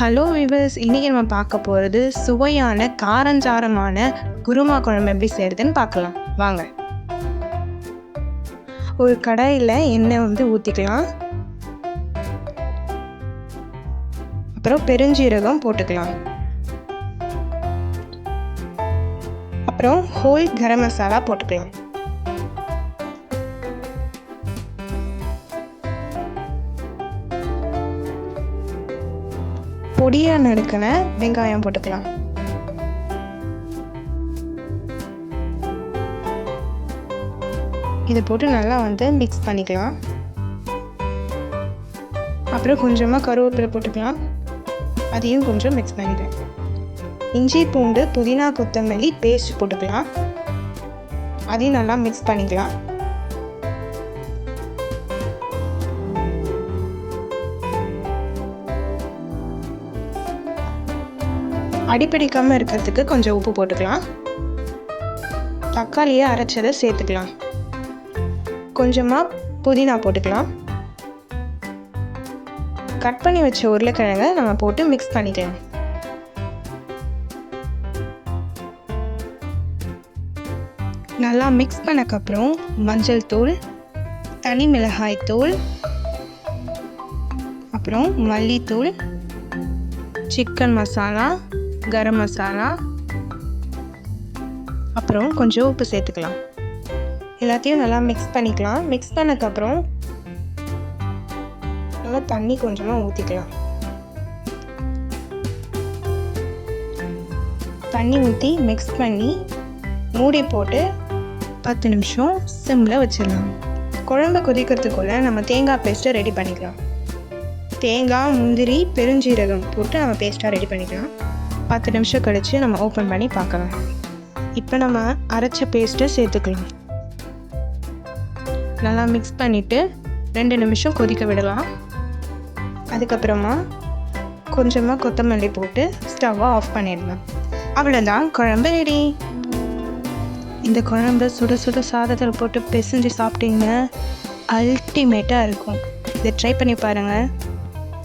Hello viewers இன்றைக்கி நம்ம பார்க்க போகிறது சுவையான காரஞ்சாரமான குருமா குழம்பு எப்படி செய்கிறதுன்னு பார்க்கலாம். வாங்க. ஒரு கடாயில் எண்ணெய் வந்து ஊற்றிக்கலாம் அப்புறம் பெருஞ்சீரகம் போட்டுக்கலாம். அப்புறம் ஹோல் கரம் மசாலா போட்டுக்கலாம். பொடியாக நறுக்கின வெங்காயம் போட்டுக்கலாம். இதை போட்டு நல்லா வந்து மிக்ஸ் பண்ணிக்கலாம். அப்புறம் கொஞ்சமாக கருவேப்பிலை போட்டுக்கலாம். அதையும் கொஞ்சம் மிக்ஸ் பண்ணிடுவேன். இஞ்சி பூண்டு புதினா கொத்தமல்லி பேஸ்ட் போட்டுக்கலாம். அதையும் நல்லா மிக்ஸ் பண்ணிக்கலாம். அடிப்பிடிக்காமல் இருக்கிறதுக்கு கொஞ்சம் உப்பு போட்டுக்கலாம். தக்காளியை அரைச்சதை சேர்த்துக்கலாம். கொஞ்சமாக புதினா போட்டுக்கலாம். கட் பண்ணி வச்ச உருளைக்கிழங்கை நம்ம போட்டு மிக்ஸ் பண்ணிக்கலாம். நல்லா மிக்ஸ் பண்ணக்கப்புறம் மஞ்சள் தூள் தனி மிளகாய் தூள் அப்புறம் மல்லித்தூள் சிக்கன் மசாலா கரம் மசாலா அப்புறம் கொஞ்சம் உப்பு சேர்த்துக்கலாம். எல்லாத்தையும் நல்லா மிக்ஸ் பண்ணிக்கலாம். மிக்ஸ் பண்ணக்கப்புறம் நல்லா தண்ணி கொஞ்சமாக ஊற்றிக்கலாம் தண்ணி ஊற்றி மிக்ஸ் பண்ணி மூடி போட்டு பத்து நிமிஷம் சிம்மில் வச்சிடலாம். குழம்பு கொதிக்கிறதுக்குள்ளே நம்ம தேங்காய் பேஸ்ட்டை ரெடி பண்ணிக்கலாம். தேங்காய் முந்திரி பெருஞ்சீரகம் போட்டு நம்ம பேஸ்ட்டாக ரெடி பண்ணிக்கலாம். பத்து நிமிஷம் கழித்து நம்ம ஓப்பன் பண்ணி பார்க்கலாம். இப்போ நம்ம அரைச்ச பேஸ்ட்டை சேர்த்துக்கலாம். நல்லா மிக்ஸ் பண்ணிவிட்டு ரெண்டு நிமிஷம் கொதிக்க விடலாம். அதுக்கப்புறமா கொஞ்சமாக கொத்தமல்லி போட்டு ஸ்டவ்வை ஆஃப் பண்ணிடலாம். அவ்வளோதான் குழம்பு ரெடி இந்த குழம்பு சுட சுட சாதத்தில் போட்டு பிசைஞ்சு சாப்பிட்டீங்கன்னா அல்டிமேட்டாக இருக்கும். இதை ட்ரை பண்ணி பாருங்கள்